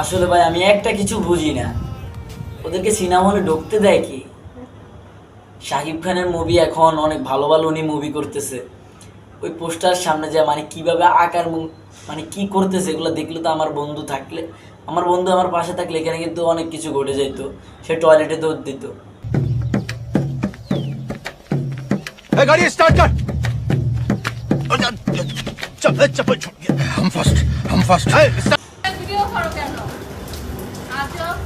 আসলে ভাই আমি একটা কিছু বুঝি না। ওদেরকে সিনেমা হলে ঢুকতে দেয় কি? শাকিব খানের মুভি এখন অনেক ভালো ভালো উনি মুভি করতেছে। ওই পোস্টার সামনে যায় মানে কীভাবে আকার মানে কি করতেছে এগুলো দেখলে তো আমার বন্ধু থাকলে আমার বন্ধু আমার পাশে থাকলে এখানে কিন্তু অনেক কিছু ঘটে যেত সে টয়লেটে দৌড় দিত। আজব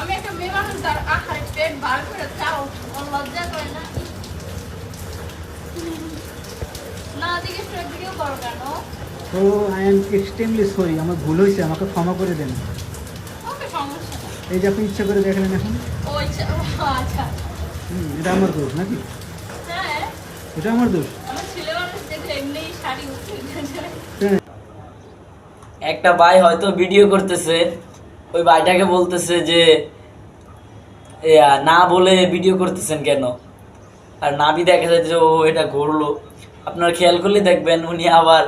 আমি একটা মেয়ে মানুষ তার আহারে পেট বার করে চাও ওর লজ্জা করে না? না জিজ্ঞেস করে ভিডিও করো কেন? তো আই এম এক্সট্রিমলি সরি আমার ভুল হয়েছে আমাকে ক্ষমা করে দেন। ওকে সমস্যা এই যে আপনি ইচ্ছা করে দেখলেন এখন? ও ইচ্ছা আচ্ছা। হুম, এটা আমার দোষ নাকি? হ্যাঁ। এটা আমার দোষ? হ্যাঁ। একটা ভাই হয়তো ভিডিও করতেছে। ওই ভাইটাকে বলতেছে যে না বলে ভিডিও করতেছেন কেন? আর নাবি দেখা যায় যে ও এটা ঘুরলো। আপনারা খেয়াল করলে দেখবেন উনি আবার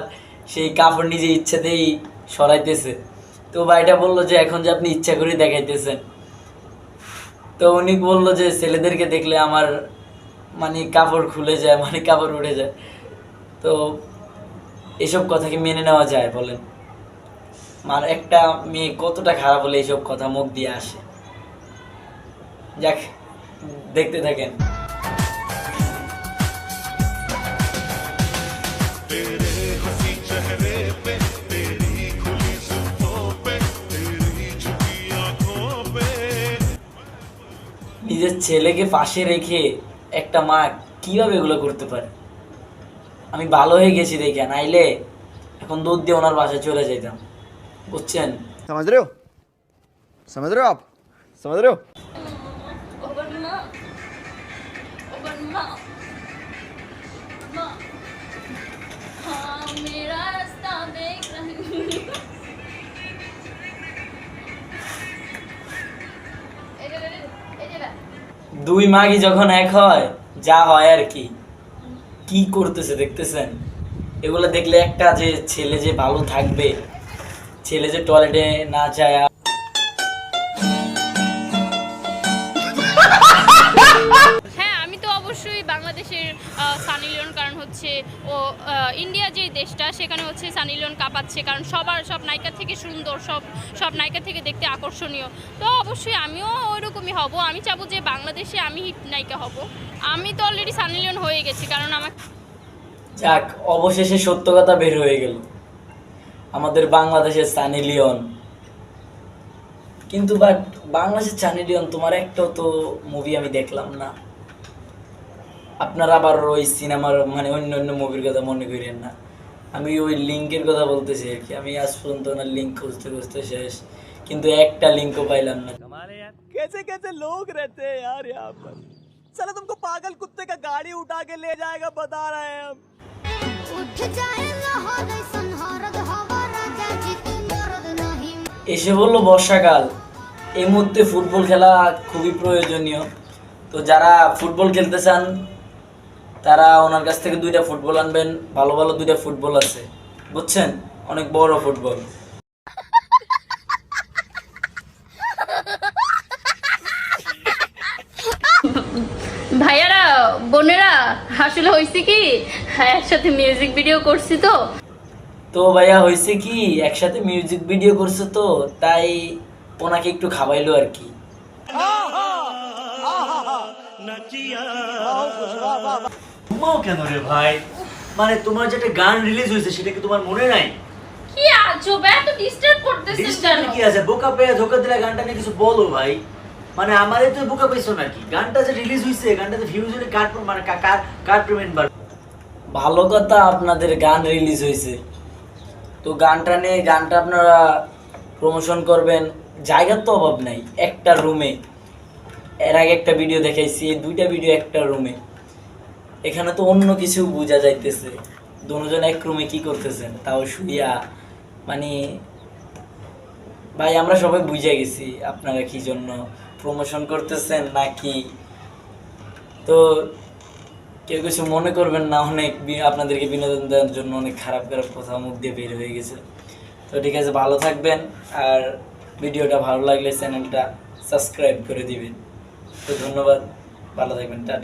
সেই কাপড় নিজে ইচ্ছাতেই সরাইতেছে। তো ভাইটা বলল যে, এখন যে আপনি ইচ্ছা করে দেখাইতেছেন। তো উনি বলল যে, ছেলেদেরকে দেখলে আমার মানে কাপড় খুলে যায় মানে কাপড় উঠে যায়। তো এসব কথা কি মেনে নেওয়া যায় বলেন? মানে একটা মেয়ে কতটা খারাপ হলে এইসব কথা মুখ দিয়ে আসে? যাক, দেখতে থাকেন। নিজের ছেলেকে পাশে রেখে একটা মা কীভাবে এগুলো করতে পারে? আমি ভালো হয়ে গেছি দেখে, নাইলে এখন দুধ দিয়ে ওনার বাসায় চলে যেতাম বুঝছেন समझ रहे हो समझ रहे हो आप समझ रहे हो ওবার মা ওবার মা মা हाँ मेरा रास्ता देख रही এই যে এই যে দুই মাগি যখন এক হয় যা হয় আর কি কি করতেছে দেখতেছেন এগুলো দেখলে একটা যে ছেলে যে ভালো থাকবে ছেলে যে টয়লেটে না যায় হ্যাঁ আমি তো অবশ্যই বাংলাদেশের সানি লিওন কারণ হচ্ছে ও আহ, ইন্ডিয়া যে দেশটা সেখানে হচ্ছে সানি লিওন কাঁপাচ্ছে কারণ সবার সব নায়িকা থেকে সুন্দর সব সব নায়িকা থেকে দেখতে আকর্ষণীয়। তো অবশ্যই আমিও ওইরকমই হব। আমি চাবো যে বাংলাদেশে আমি হিট নায়িকা হব। আমি তো অলরেডি সানি লিওন হয়ে গেছি কারণ আমার যাক অবশেষে সত্য কথা বের হয়ে গেল। আমাদের বাংলাদেশের সানি লিওন কিন্তু বাট বাংলাদেশের সানি লিওন তোমার একটাও তো মুভি আমি দেখলাম না আপনারা আবার ওই সিনেমার মানে অন্য অন্য মুভির কথা মনে করেন না আমি ওই লিঙ্কের কথা বলতেছি আর কি আমি আজ পর্যন্ত ওনার লিঙ্ক খুঁজতে খুঁজতে শেষ কিন্তু একটা লিঙ্কও পাইলাম না कैसे कैसे लोग रहते हैं यार यहाँ पर चलो तुमको पागल कुत्ते का गाड़ी उठा के ले जाएगा बता रहे हैं हम उठ जाए এসে বলল বর্ষাকাল। এই মুহূর্তে ফুটবল খেলা খুবই প্রয়োজনীয়। তো যারা ফুটবল খেলতে চান, তারা ওনার কাছ থেকে দুইটা ফুটবল আনবেন। ভালো ভালো দুইটা ফুটবল আছে। বুঝছেন? অনেক বড় ফুটবল। ভাইয়ারা, বোনেরা, আসলে হয়েছে কি? একসাথে মিউজিক ভিডিও করছি তো। তো ভাইয়া হয়েছে কি একসাথে মিউজিক ভিডিও করছে তো তাই ওনাকে একটু খাওয়াইলো আর কি। ঘুমাও কেন রে ভাই? মানে তোমার যেটা গান রিলিজ হয়েছে সেটা কি তোমার মনে নাই? কি আজব এত ডিস্টার্ব করতেছিস কেন? ডিস্টার্ব কি আছে? বোকা পেয়ে ধোকা দিলে গানটা নিয়ে কিছু বলো ভাই। মানে আমারে তো বোকা পেয়েছ নাকি? গানটা যে রিলিজ হয়েছে গানটাতে ভিউজ হলে কার মানে কার কার পেমেন্ট ভালো কথা আপনাদের গান রিলিজ হয়েছে তো গানটা নিয়ে, গানটা আপনারা প্রমোশন করবেন। জায়গার তো অভাব নাই, একটা রুমে এর আগে একটা ভিডিও দেখাইছি দুইটা ভিডিও একটা রুমে এখানে তো অন্য কিছু বোঝা যাইতেছে। দুজন এক রুমে কি করতেছেন? তাও শুইয়া মানে ভাই, আমরা সবাই বুঝে গেছি আপনারা কি জন্য প্রমোশন করতেছেন নাকি। তো কেউ কিছু মনে করবেন না, অনেক আপনাদেরকে বিনোদন দেওয়ার জন্য অনেক খারাপ খারাপ কথা মুখ দিয়ে বের হয়ে গেছে। তো ঠিক আছে, ভালো থাকবেন, আর ভিডিওটা ভালো লাগলে চ্যানেলটা সাবস্ক্রাইব করে দিবেন। তো ধন্যবাদ, ভালো থাকবেন, টাটা।